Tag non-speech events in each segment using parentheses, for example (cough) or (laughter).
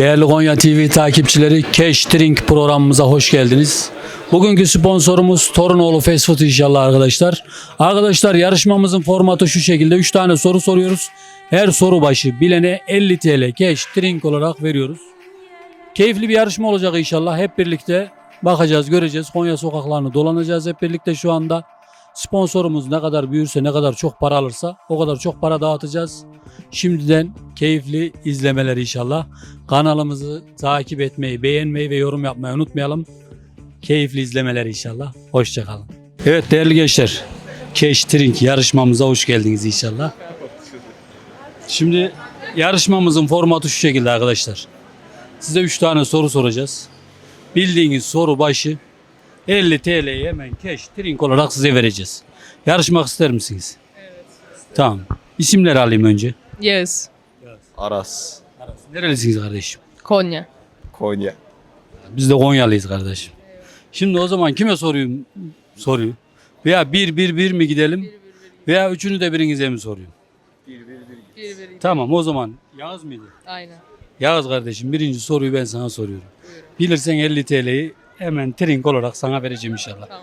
Değerli Konya TV takipçileri Cash Drink programımıza hoş geldiniz. Bugünkü sponsorumuz Torunoğlu Fast Food inşallah arkadaşlar. Arkadaşlar yarışmamızın formatı şu şekilde 3 tane soru soruyoruz. Her soru başı bilene 50 TL Cash Drink olarak veriyoruz. Keyifli bir yarışma olacak inşallah. Hep birlikte bakacağız, göreceğiz. Konya sokaklarını dolanacağız hep birlikte şu anda. Sponsorumuz ne kadar büyürse, ne kadar çok para alırsa o kadar çok para dağıtacağız. Şimdiden keyifli izlemeler inşallah. Kanalımızı takip etmeyi, beğenmeyi ve yorum yapmayı unutmayalım. Keyifli izlemeler inşallah. Hoşçakalın. Evet değerli gençler. Cash Drink yarışmamıza hoş geldiniz inşallah. Şimdi yarışmamızın formatı şu şekilde arkadaşlar. Size 3 tane soru soracağız. Bildiğiniz soru başı 50 TL'yi hemen cash drink olarak size vereceğiz. Yarışmak ister misiniz? Evet. Tamam. İsimleri alayım önce. Yes. Aras. Nerelisiniz kardeşim? Konya. Konya. Biz de Konyalıyız kardeşim. Şimdi o zaman kime sorayım soruyu? Veya bir bir bir mi gidelim? Veya üçünü de birinize mi sorayım? Tamam o zaman Yağız mıydı? Aynen. Yağız kardeşim birinci soruyu ben sana soruyorum. Bilirsen 50 TL'yi hemen trink olarak sana vereceğim inşallah. Tamam.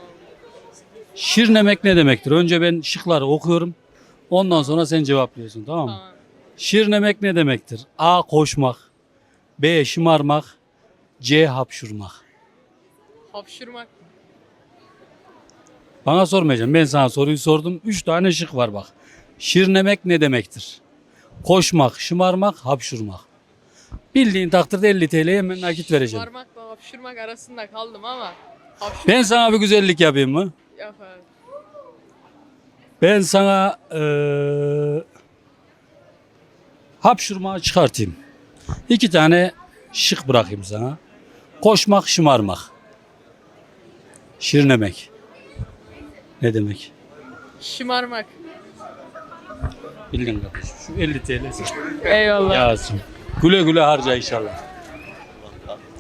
Şirnemek ne demektir? Önce ben şıkları okuyorum. Ondan sonra sen cevaplıyorsun tamam mı? Tamam. Şirnemek ne demektir? A. Koşmak. B. Şımarmak. C. Hapşurmak. Hapşırmak. Bana sormayacağım. Ben sana soruyu sordum. Üç tane şık var bak. Şirnemek ne demektir? Koşmak, şımarmak, hapşurmak. Bildiğin takdirde 50 TL hemen nakit vereceğim. Şımarmakla hapşırmak arasında kaldım ama hapşırmak Ben sana bir güzellik yapayım mı? yap abi. Ben sana eee hapşurmağı çıkartayım. İki tane şık bırakayım sana. Koşmak, şımarmak. Şirnemek. Ne demek? Şımarmak. Bildin kardeşim. Şu 50 TL. Eyvallah. Yazım. Güle güle harca inşallah.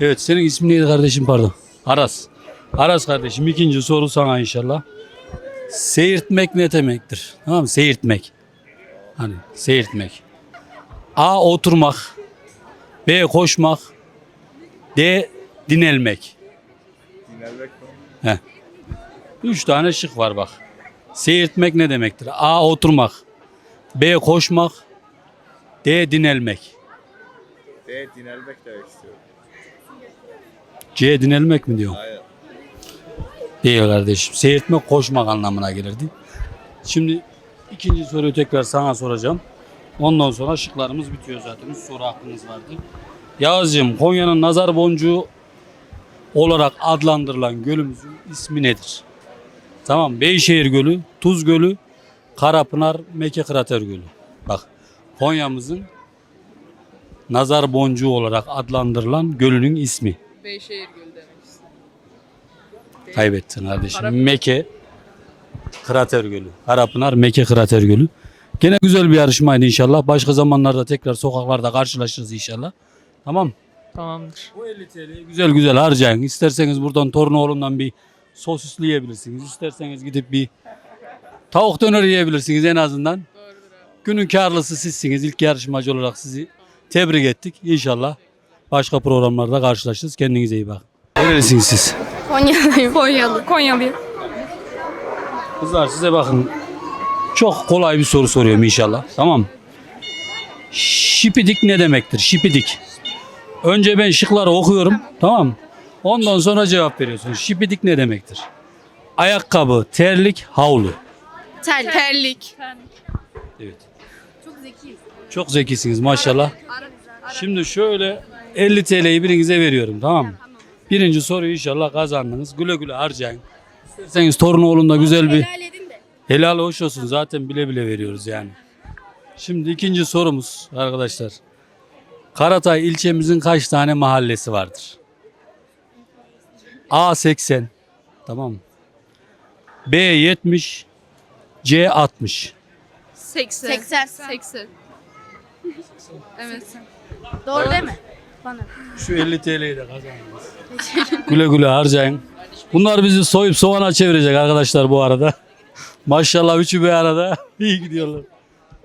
Evet senin ismin neydi kardeşim pardon? Aras. Aras kardeşim ikinci soru sana inşallah. Seyirtmek ne demektir? Tamam mı? Seyirtmek. Hani seyirtmek. A. Oturmak. B. Koşmak. D. Dinelmek. Dinelmek mi? Heh. Üç tane şık var bak. Seyirtmek ne demektir? A. Oturmak. B. Koşmak. D. Dinelmek. D dinelmek demek istiyorum. C dinelmek mi diyor? Aynen. Değil kardeşim. Seyirtmek koşmak anlamına gelirdi. Şimdi ikinci soruyu tekrar sana soracağım. Ondan sonra şıklarımız bitiyor zaten. Üç soru hakkımız vardı. Yağız'cığım Konya'nın nazar boncuğu olarak adlandırılan gölümüzün ismi nedir? Tamam. Beyşehir Gölü, Tuz Gölü, Karapınar, Mekke Krater Gölü. Bak Konya'mızın nazar boncuğu olarak adlandırılan gölünün ismi. Beyşehir Gölü demek istedim. Kaybettin kardeşim. Karapınar. Meke Krater Gölü. Karapınar Meke Krater Gölü. Gene güzel bir yarışmaydı inşallah. Başka zamanlarda tekrar sokaklarda karşılaşırız inşallah. Tamam. Tamamdır. Bu 50 TL'yi güzel güzel harcayın. İsterseniz buradan Tornoğlu'ndan bir sosisli yiyebilirsiniz. İsterseniz gidip bir tavuk döner yiyebilirsiniz en azından. Doğrudur abi. Günün karlısı sizsiniz. İlk yarışmacı olarak sizi tebrik ettik. İnşallah başka programlarda karşılaşırız. Kendinize iyi bakın. Nerelisiniz siz? Konyalıyım. Konyalı. Konyalıyım. Kızlar size bakın. Çok kolay bir soru soruyorum inşallah. Tamam. Şipidik ne demektir? Şipidik. Önce ben şıkları okuyorum. Tamam. Ondan sonra cevap veriyorsun. Şipidik ne demektir? Ayakkabı, terlik, havlu. Terlik. Terlik. Evet. Çok zekiyiz. Çok zekisiniz maşallah. Şimdi şöyle 50 TL'yi birinize veriyorum tamam mı? Birinci soruyu inşallah kazandınız. Güle güle harcayın. İsterseniz Torunoğlu'nda güzel bir Helal edin de. Helal hoş olsun zaten bile bile veriyoruz yani. Şimdi ikinci sorumuz arkadaşlar. Karatay ilçemizin kaç tane mahallesi vardır? A 80 tamam mı? B 70 C 60 80. 80. 80. Evet. Doğru değil mi? Bana. Şu 50 TL'yi de kazandınız. güle güle harcayın. Bunlar bizi soyup soğana çevirecek arkadaşlar bu arada. Maşallah üçü bir arada. (laughs) İyi gidiyorlar.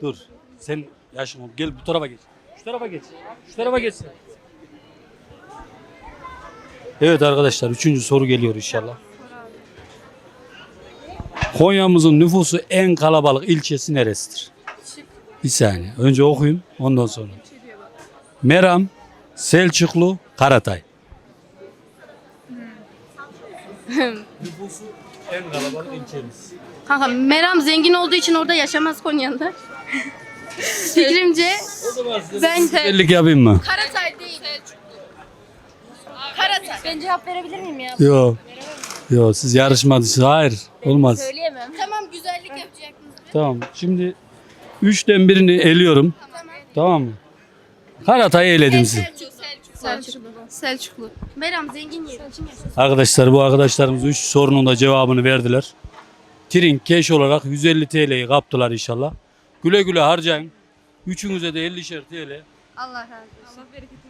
Dur. Sen yaşım. Gel bu tarafa geç. Şu tarafa geç. Şu tarafa geç. Evet arkadaşlar üçüncü soru geliyor inşallah. Konya'mızın nüfusu en kalabalık ilçesi neresidir? Bir saniye. Önce okuyun ondan sonra. Meram, Selçuklu, Karatay. Nüfusu en kalabalık ilçemiz. Kanka Meram zengin olduğu için orada yaşamaz Konya'da. (laughs) Fikrimce ben Birlik yapayım mı? Karatay değil. Karatay. Ben cevap verebilir miyim ya? Yok. Yok siz yarışmadınız. Hayır. Olmaz. Söyleyemem. Tamam güzellik yapacaktınız. Tamam. Şimdi üçten birini eliyorum. Tamam mı? Karatay'ı eledim sizi. Selçuklu. Selçuklu. Meram zengin yeri. Arkadaşlar bu arkadaşlarımız 3 sorunun da cevabını verdiler. Trink cash olarak 150 TL'yi kaptılar inşallah. Güle güle harcayın. Üçünüze de 50'şer TL. Allah razı olsun.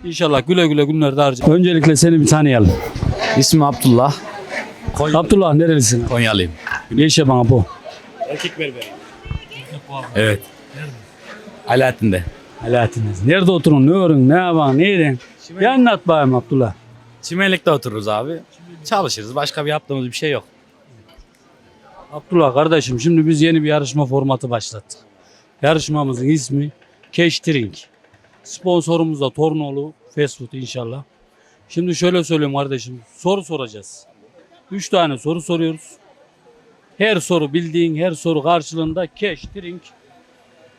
İnşallah güle güle günlerde harcayın. Öncelikle seni bir tanıyalım. İsmim Abdullah. Abdullah nerelisin? Konyalıyım. Yaşa bana bu. Evet. Alaaddin'de. Alaaddin'iniz. Nerede oturun, ne örün, ne yapan, ne edin? Bir anlat bakayım Abdullah. Çimenlik'te otururuz abi. Çalışırız. Başka bir yaptığımız bir şey yok. Abdullah kardeşim şimdi biz yeni bir yarışma formatı başlattık. Yarışmamızın ismi Drink. Sponsorumuz da Tornoğlu Fast Food inşallah. Şimdi şöyle söyleyeyim kardeşim. Soru soracağız. Üç tane soru soruyoruz. Her soru bildiğin her soru karşılığında Cash Drink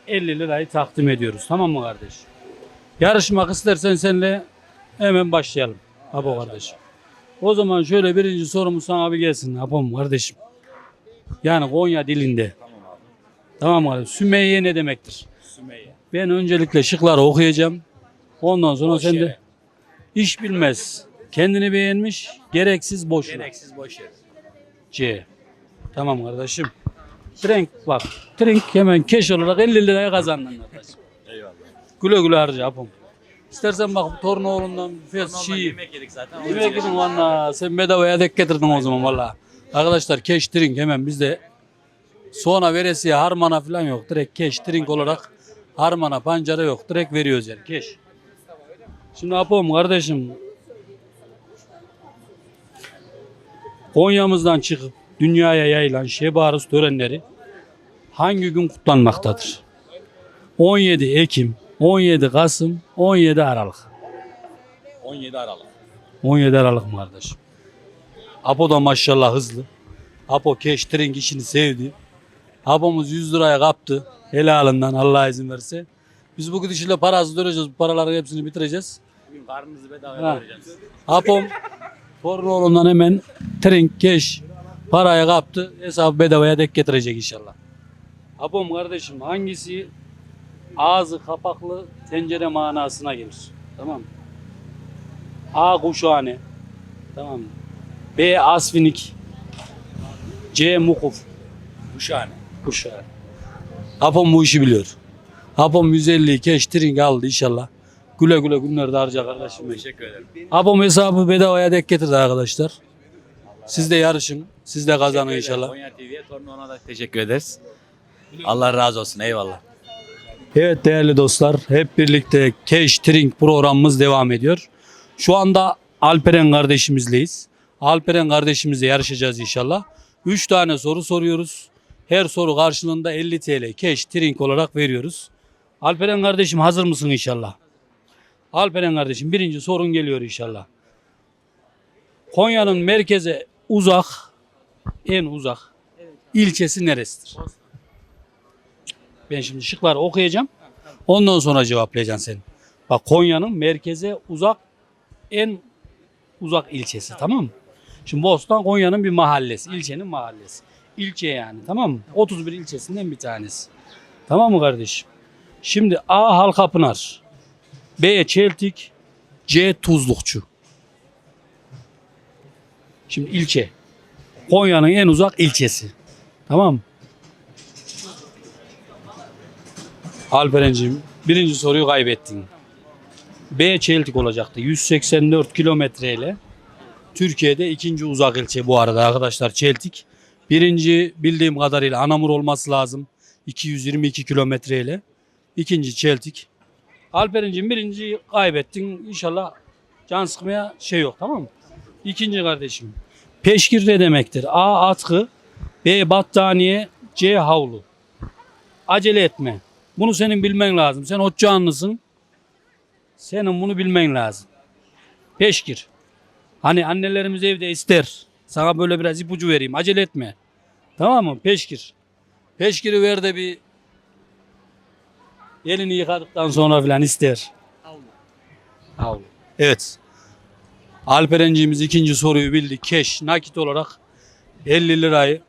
50 lirayı takdim ediyoruz. Tamam mı kardeş? Yarışmak istersen seninle hemen başlayalım. Abo kardeşim. O zaman şöyle birinci sorumuz sana bir gelsin. Abom kardeşim. Yani Konya dilinde. Tamam kardeşim? Sümeyye ne demektir? Sümeyye. Ben öncelikle şıkları okuyacağım. Ondan sonra Boş sen de yere. iş bilmez. Kendini beğenmiş, gereksiz boş. ver. Gereksiz boş yer. C. Tamam kardeşim. Trink bak. Trink hemen keş olarak 50 liraya kazandın kardeşim. Eyvallah. Güle güle harca yapım. İstersen bak Tornoğlu'ndan fes şiir. yemek yedik zaten. Yemek yedin valla. Sen bedavaya dek getirdin o zaman valla. Arkadaşlar cash drink hemen bizde soğana veresiye harmana falan yok. Direkt cash drink olarak harmana pancara yok. Direkt veriyoruz yani cash. Şimdi yapalım kardeşim. Konya'mızdan çıkıp dünyaya yayılan Şebarus törenleri hangi gün kutlanmaktadır? 17 Ekim, 17 Kasım, 17 Aralık. 17 Aralık. 17 Aralık mı kardeşim? Apo da maşallah hızlı. Apo drink işini sevdi. Apo'muz 100 liraya kaptı. Helalından Allah izin verirse. Biz bu gidişle parası döneceğiz. Bu paraların hepsini bitireceğiz. Bugün karnınızı bedava vereceğiz. Apom Tornoğlu'ndan hemen drink cash parayı kaptı. Hesabı bedavaya dek getirecek inşallah. Apom kardeşim hangisi ağzı kapaklı tencere manasına gelir? Tamam mı? A. Kuşhane. Tamam mı? B. Asfinik. C. Mukuf. Kuşhane. Kuşhane. Apom bu işi biliyor. Apom 150 cash drink aldı inşallah. Güle güle günlerde harca kardeşim. Teşekkür ederim. Abom hesabı bedavaya dek getirdi arkadaşlar. Siz de yarışın. Siz de kazanın inşallah. Konya TV'ye Tornoğlu'na da teşekkür ederiz. Allah razı olsun. Eyvallah. Evet değerli dostlar hep birlikte Cash Drink programımız devam ediyor. Şu anda Alperen kardeşimizleyiz. Alperen kardeşimizle yarışacağız inşallah. 3 tane soru soruyoruz. Her soru karşılığında 50 TL Cash Drink olarak veriyoruz. Alperen kardeşim hazır mısın inşallah? Alperen kardeşim birinci sorun geliyor inşallah. Konya'nın merkeze uzak, en uzak ilçesi neresidir? Ben şimdi şıkları okuyacağım. Ondan sonra cevaplayacaksın sen. Bak Konya'nın merkeze uzak en uzak ilçesi tamam mı? Şimdi Bostan Konya'nın bir mahallesi. ilçenin mahallesi. İlçe yani tamam mı? 31 ilçesinden bir tanesi. Tamam mı kardeşim? Şimdi A. Halkapınar. B. Çeltik. C. Tuzlukçu. Şimdi ilçe. Konya'nın en uzak ilçesi. Tamam mı? Alperen'cim birinci soruyu kaybettin. B Çeltik olacaktı. 184 kilometreyle Türkiye'de ikinci uzak ilçe bu arada arkadaşlar Çeltik. Birinci bildiğim kadarıyla Anamur olması lazım. 222 kilometreyle. İkinci Çeltik. Alperen'cim birinci kaybettin. İnşallah can sıkmaya şey yok tamam mı? İkinci kardeşim. Peşkir ne demektir? A. Atkı. B. Battaniye. C. Havlu. Acele etme. Bunu senin bilmen lazım. Sen ocağınlısın. Senin bunu bilmen lazım. Peşkir. Hani annelerimiz evde ister. Sana böyle biraz ipucu vereyim. Acele etme. Tamam mı? Peşkir. Peşkiri ver de bir elini yıkadıktan sonra filan ister. Havlu. Evet. Alperenciğimiz ikinci soruyu bildi. Keş nakit olarak 50 lirayı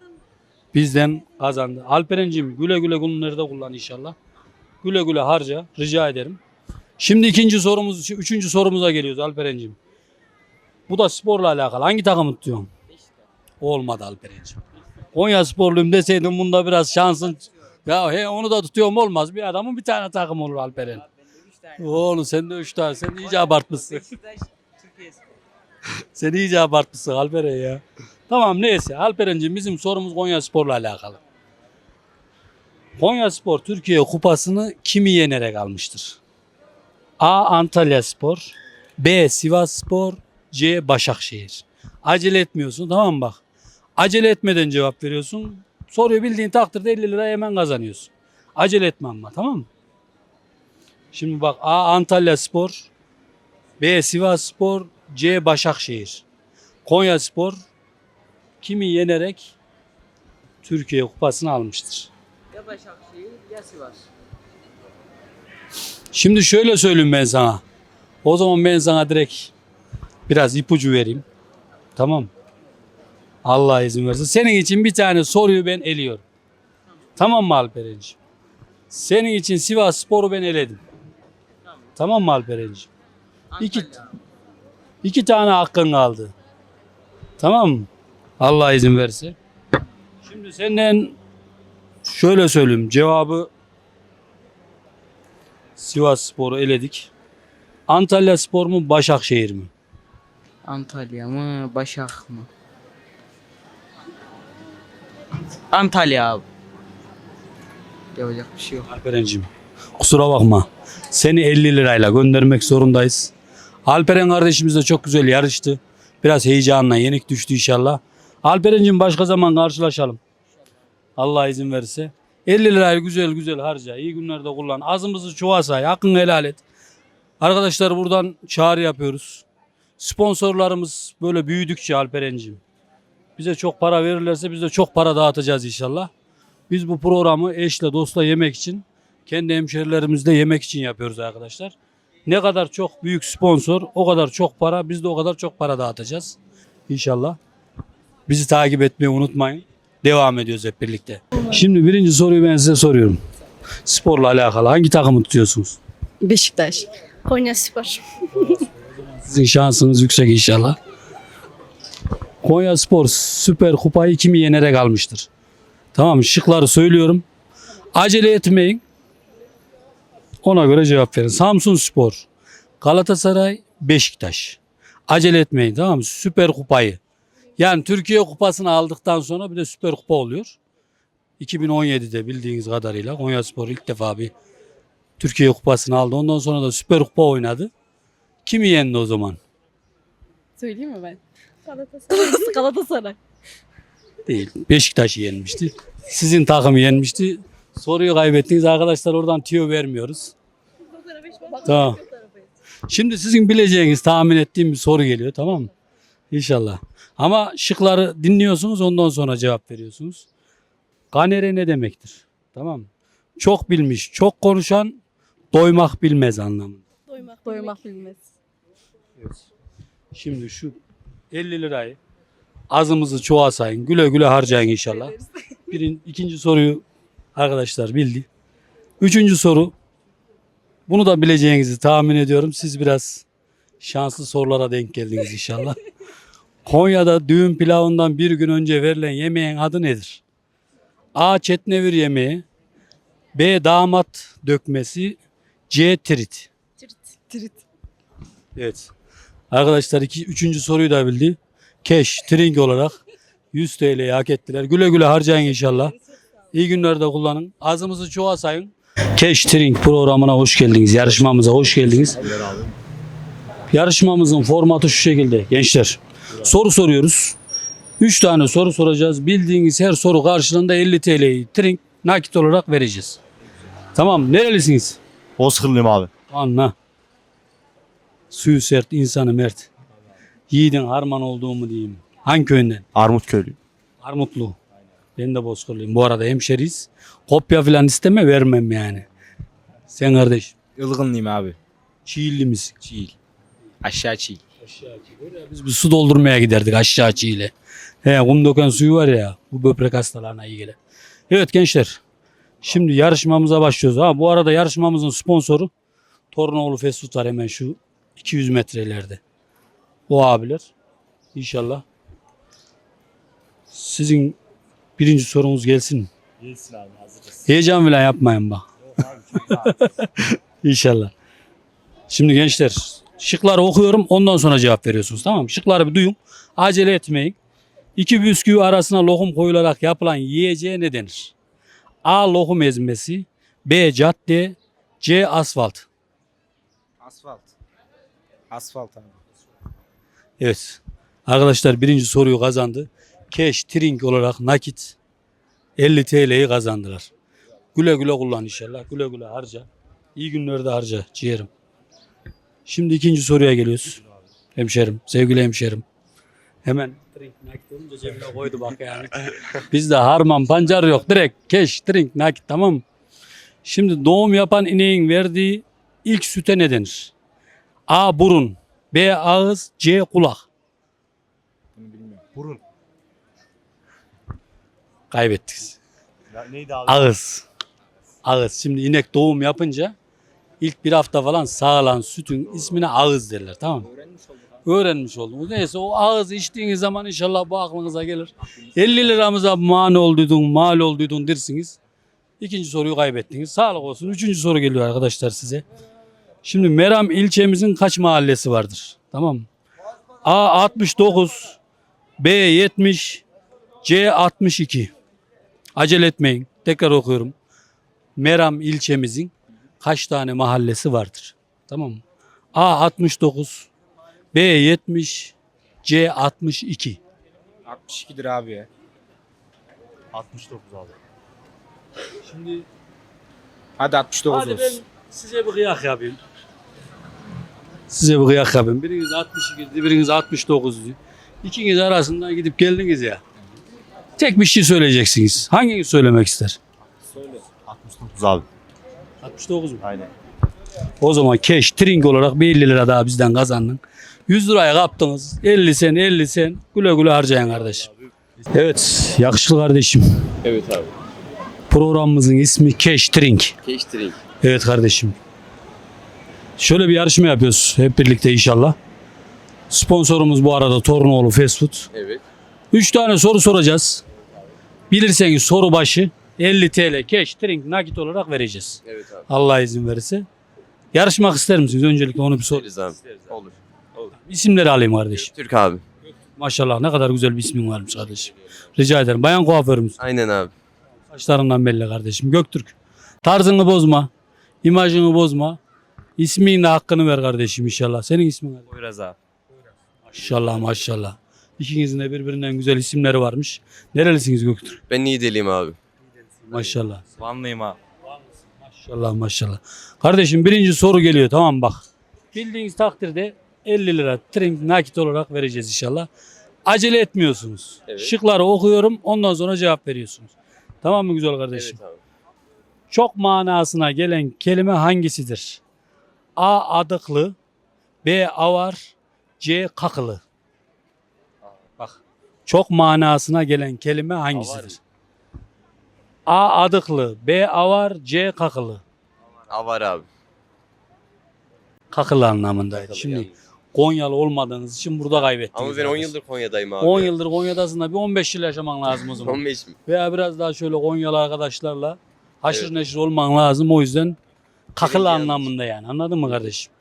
bizden kazandı. Alperenciğim güle güle bunları da kullan inşallah. Güle güle harca rica ederim. Şimdi ikinci sorumuz, üçüncü sorumuza geliyoruz Alperenciğim. Bu da sporla alakalı. Hangi takımı tutuyorsun? Olmadı Alperenciğim. Konya sporluyum deseydin bunda biraz şansın. Ya he onu da tutuyorum olmaz. Bir adamın bir tane takım olur Alperen. Oğlum sen de üç tane. Sen iyice abartmışsın. (laughs) sen iyice abartmışsın Alperen ya. Tamam neyse Alperen'cim bizim sorumuz Konya Spor'la alakalı. Konya Spor Türkiye Kupası'nı kimi yenerek almıştır? A. Antalya Spor B. Sivas Spor C. Başakşehir. Acele etmiyorsun tamam mı bak. Acele etmeden cevap veriyorsun. Soruyu bildiğin takdirde 50 lira hemen kazanıyorsun. Acele etme ama tamam mı? Şimdi bak A. Antalya Spor B. Sivas Spor C. Başakşehir. Konya Spor kimi yenerek Türkiye Kupası'nı almıştır. Ya Başakşehir ya Sivas. Şimdi şöyle söyleyeyim ben sana. O zaman ben sana direkt biraz ipucu vereyim. Tamam. Allah izin verirse. Senin için bir tane soruyu ben eliyorum. Tamam mı Alperenciğim? Senin için Sivas Spor'u ben eledim. Tamam mı Alperenciğim? İki, iki tane hakkın kaldı. Tamam mı? Allah izin verirse. Şimdi senden şöyle söyleyeyim. Cevabı Sivas Spor'u eledik. Antalya Spor mu Başakşehir mi? Antalya mı Başak mı? Antalya abi. Yapacak bir şey yok. Alperen'cim kusura bakma. Seni 50 lirayla göndermek zorundayız. Alperen kardeşimiz de çok güzel yarıştı. Biraz heyecanla yenik düştü inşallah. Alperen'cim başka zaman karşılaşalım. Allah izin verirse. 50 lirayı güzel güzel harca. İyi günlerde kullan. Azımızı çuva say. Hakkını helal et. Arkadaşlar buradan çağrı yapıyoruz. Sponsorlarımız böyle büyüdükçe Alperen'cim. Bize çok para verirlerse biz de çok para dağıtacağız inşallah. Biz bu programı eşle dostla yemek için kendi hemşerilerimizle yemek için yapıyoruz arkadaşlar. Ne kadar çok büyük sponsor o kadar çok para biz de o kadar çok para dağıtacağız inşallah. Bizi takip etmeyi unutmayın. Devam ediyoruz hep birlikte. Şimdi birinci soruyu ben size soruyorum. Sporla alakalı hangi takımı tutuyorsunuz? Beşiktaş. Konya Spor. Sizin şansınız yüksek inşallah. Konya Spor Süper Kupayı kimi yenerek almıştır? Tamam şıkları söylüyorum. Acele etmeyin. Ona göre cevap verin. Samsun Spor, Galatasaray, Beşiktaş. Acele etmeyin tamam mı? Süper Kupayı. Yani Türkiye Kupası'nı aldıktan sonra bir de Süper Kupa oluyor. 2017'de bildiğiniz kadarıyla Konya Spor ilk defa bir Türkiye Kupası'nı aldı. Ondan sonra da Süper Kupa oynadı. Kimi yendi o zaman? Söyleyeyim mi ben? Galatasaray. (laughs) Galatasaray. Değil. Beşiktaş'ı yenmişti. Sizin takımı yenmişti. Soruyu kaybettiniz arkadaşlar oradan tüyo vermiyoruz. Tamam. Şimdi sizin bileceğiniz tahmin ettiğim bir soru geliyor tamam mı? İnşallah. Ama şıkları dinliyorsunuz ondan sonra cevap veriyorsunuz. Ganere ne demektir? Tamam mı? Çok bilmiş, çok konuşan doymak bilmez anlamında. Doymak. Doymak bilmez. Şimdi şu 50 lirayı azımızı çoğa sayın. Güle güle harcayın inşallah. (laughs) Birin, ikinci soruyu arkadaşlar bildi. Üçüncü soru. Bunu da bileceğinizi tahmin ediyorum. Siz biraz şanslı sorulara denk geldiniz inşallah. (laughs) Konya'da düğün pilavından bir gün önce verilen yemeğin adı nedir? A. Çetnevir yemeği. B. Damat dökmesi. C. Tirit. Trit. Evet. Arkadaşlar iki, üçüncü soruyu da bildi. Cash, Tring olarak 100 TL'yi hak ettiler. Güle güle harcayın inşallah. İyi günlerde kullanın. Ağzımızı çoğa sayın. Cash Tring programına hoş geldiniz. Yarışmamıza hoş geldiniz. Yarışmamızın formatı şu şekilde gençler. Soru soruyoruz. 3 tane soru soracağız. Bildiğiniz her soru karşılığında 50 TL'yi Tring nakit olarak vereceğiz. Tamam. Nerelisiniz? Bozkırlıyım abi. Anla. Suyu sert, insanı mert. Yiğidin harman olduğumu diyeyim. Hangi köyünden? Armut köylüyüm. Armutlu. Ben de Bozkırlıyım. Bu arada hemşeriyiz. Kopya falan isteme vermem yani. Sen kardeş. Ilgınlıyım abi. Çiğli misin? Çiğil. Aşağı çiğil. Biz bir su doldurmaya giderdik aşağı Çiğli. He, kum döken suyu var ya. Bu böbrek hastalarına iyi gelir. Evet gençler. Şimdi yarışmamıza başlıyoruz. Ha, bu arada yarışmamızın sponsoru Tornoğlu Fast Food var hemen şu 200 metrelerde. O abiler. İnşallah. Sizin birinci sorunuz gelsin? Gelsin abi hazırız. Heyecan bile yapmayın bak. İnşallah. Şimdi gençler şıkları okuyorum ondan sonra cevap veriyorsunuz tamam mı? Şıkları bir duyun. Acele etmeyin. İki bisküvi arasına lokum koyularak yapılan yiyeceğe ne denir? A. Lokum ezmesi. B. Cadde. C. Asfalt. Asfalt abi. Evet. Arkadaşlar birinci soruyu kazandı. Cash Tring olarak nakit 50 TL'yi kazandılar. Güle güle kullan inşallah. Güle güle harca. İyi günlerde harca ciğerim. Şimdi ikinci soruya geliyoruz. Hemşerim, sevgili hemşerim. Hemen drink nakit olunca cebine koydu bak yani. Bizde harman pancar yok. Direkt cash drink nakit tamam mı? Şimdi doğum yapan ineğin verdiği ilk süte ne denir? A. Burun. B. Ağız. C. Kulak. Burun. Kaybettik. Ya, neydi abi? Ağız. Ağız. Şimdi inek doğum yapınca ilk bir hafta falan sağılan sütün ismine ağız derler tamam mı? Öğrenmiş oldunuz. Neyse o ağız içtiğiniz zaman inşallah bu aklınıza gelir. 50 liramıza mani olduydun, mal olduydun dersiniz. İkinci soruyu kaybettiniz. Sağlık olsun. Üçüncü soru geliyor arkadaşlar size. Şimdi Meram ilçemizin kaç mahallesi vardır? Tamam mı? A 69, B 70, C 62. Acele etmeyin. Tekrar okuyorum. Meram ilçemizin kaç tane mahallesi vardır? Tamam mı? A 69, B 70, C 62. 62'dir abi ya. 69 abi. Şimdi Hadi 69 hadi ben olsun. size bir kıyak yapayım. Size bir kıyak yapayım. Biriniz 62 diyor, biriniz 69 diyor. İkiniz arasından gidip geldiniz ya. Tek bir şey söyleyeceksiniz. Hanginiz söylemek ister? 69 abi. 69 mu? Aynen. O zaman cash tring olarak bir 50 lira daha bizden kazandın. 100 liraya kaptınız. 50 sen 50 sen. Güle güle harcayın kardeşim. Evet yakışıklı kardeşim. Evet abi. Programımızın ismi Cash Drink. Keştiring. Evet kardeşim. Şöyle bir yarışma yapıyoruz hep birlikte inşallah. Sponsorumuz bu arada Tornoğlu Fast Food. Evet. 3 tane soru soracağız. Bilirseniz soru başı 50 TL cash drink nakit olarak vereceğiz. Evet abi. Allah izin verirse. Yarışmak ister misiniz? Öncelikle onu bir sor. Deriz abi. Olur. İsimleri alayım kardeşim. Türk abi. Maşallah ne kadar güzel bir ismin varmış kardeşim. Rica ederim. Bayan kuaförümüz. Aynen abi. Saçlarından belli kardeşim. Göktürk. Tarzını bozma. imajını bozma. İsmin de hakkını ver kardeşim inşallah. Senin ismin ne? Poyraz abi. Maşallah maşallah. İkinizin de birbirinden güzel isimleri varmış. Nerelisiniz Göktürk? Ben iyi deliyim abi. Maşallah. Vanlıyım abi. Maşallah maşallah. Kardeşim birinci soru geliyor tamam bak. Bildiğiniz takdirde 50 lira trink nakit olarak vereceğiz inşallah. Acele etmiyorsunuz. Evet. Şıkları okuyorum ondan sonra cevap veriyorsunuz. Tamam mı güzel kardeşim? Evet abi. Çok manasına gelen kelime hangisidir? A. Adıklı B. Avar C. Kakılı Bak. Çok manasına gelen kelime hangisidir? A. Adıklı B. Avar C. Kakılı Avar abi. Kakılı anlamındaydı. Kakılı Şimdi yalnız. Konyalı olmadığınız için burada kaybettiniz. Ama ben 10 arkadaşlar. yıldır Konya'dayım abi. 10 ya. yıldır Konya'dasın da bir 15 yıl yaşaman lazım o (laughs) zaman. 15 mi? Veya biraz daha şöyle Konyalı arkadaşlarla Haşır Evet. neşir olman lazım o yüzden kakıl anlamında yani anladın mı kardeşim?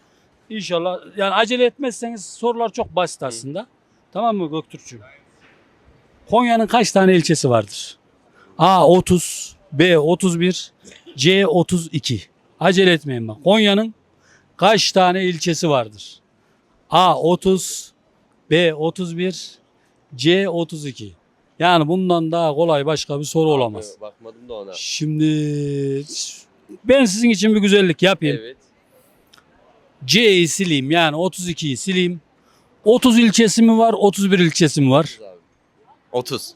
İnşallah yani acele etmezseniz sorular çok basit aslında. Tamam mı Göktürk'cüğüm? Konya'nın kaç tane ilçesi vardır? A 30, B 31, C 32. Acele etmeyin bak. Konya'nın kaç tane ilçesi vardır? A 30, B 31, C 32. Yani bundan daha kolay başka bir soru olamaz. Bakmadım da ona. Şimdi ben sizin için bir güzellik yapayım. Evet. C'yi sileyim yani 32'yi sileyim. 30 ilçesi mi var 31 ilçesi mi var 30 abi. 30.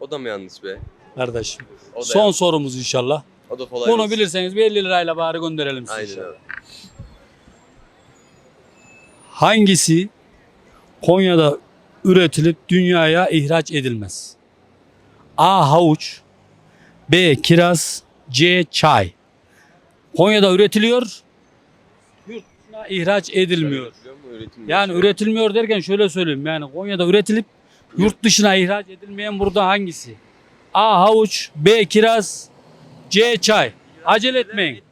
O da mı yanlış be? kardeşim? O da Son yanlış. sorumuz inşallah. O da kolay Bunu olsun. bilirseniz bir 50 lirayla bari gönderelim size. Aynen inşallah. abi. Hangisi Konya'da üretilip dünyaya ihraç edilmez? A. Havuç B. Kiraz C. Çay Konya'da üretiliyor yurt dışına ihraç edilmiyor. Yani üretilmiyor derken şöyle söyleyeyim. Yani Konya'da üretilip yurt dışına ihraç edilmeyen burada hangisi? A. Havuç B. Kiraz C. Çay Acele etmeyin.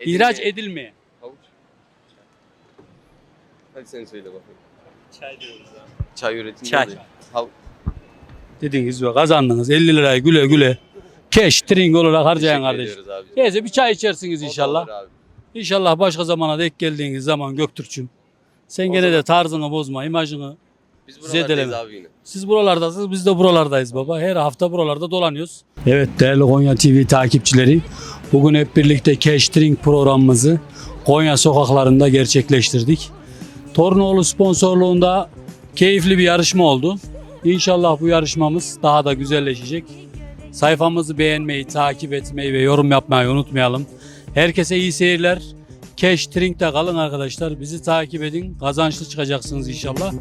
İhraç Edilmeyen. Havuç. Hadi sen söyle bakayım. Çay diyoruz abi. Çay üretimi Çay. Hav- Dediğiniz gibi kazandınız 50 lirayı güle güle cash trink olarak harcayan Teşekkür kardeş. ediyoruz abi. Neyse bir çay içersiniz O da inşallah. olur abi. İnşallah başka zamana denk geldiğiniz zaman Göktürk'üm. Sen O gene de zaman- tarzını bozma, imajını. Biz Zedeleme. buralardayız abi yine. Siz buralardasınız, biz de buralardayız baba. Her hafta buralarda dolanıyoruz. Evet değerli Konya TV takipçileri. Bugün hep birlikte Cash Drink programımızı Konya sokaklarında gerçekleştirdik. Tornoğlu sponsorluğunda keyifli bir yarışma oldu. İnşallah bu yarışmamız daha da güzelleşecek. Sayfamızı beğenmeyi, takip etmeyi ve yorum yapmayı unutmayalım. Herkese iyi seyirler. Cash Drink'te kalın arkadaşlar. Bizi takip edin. Kazançlı çıkacaksınız inşallah.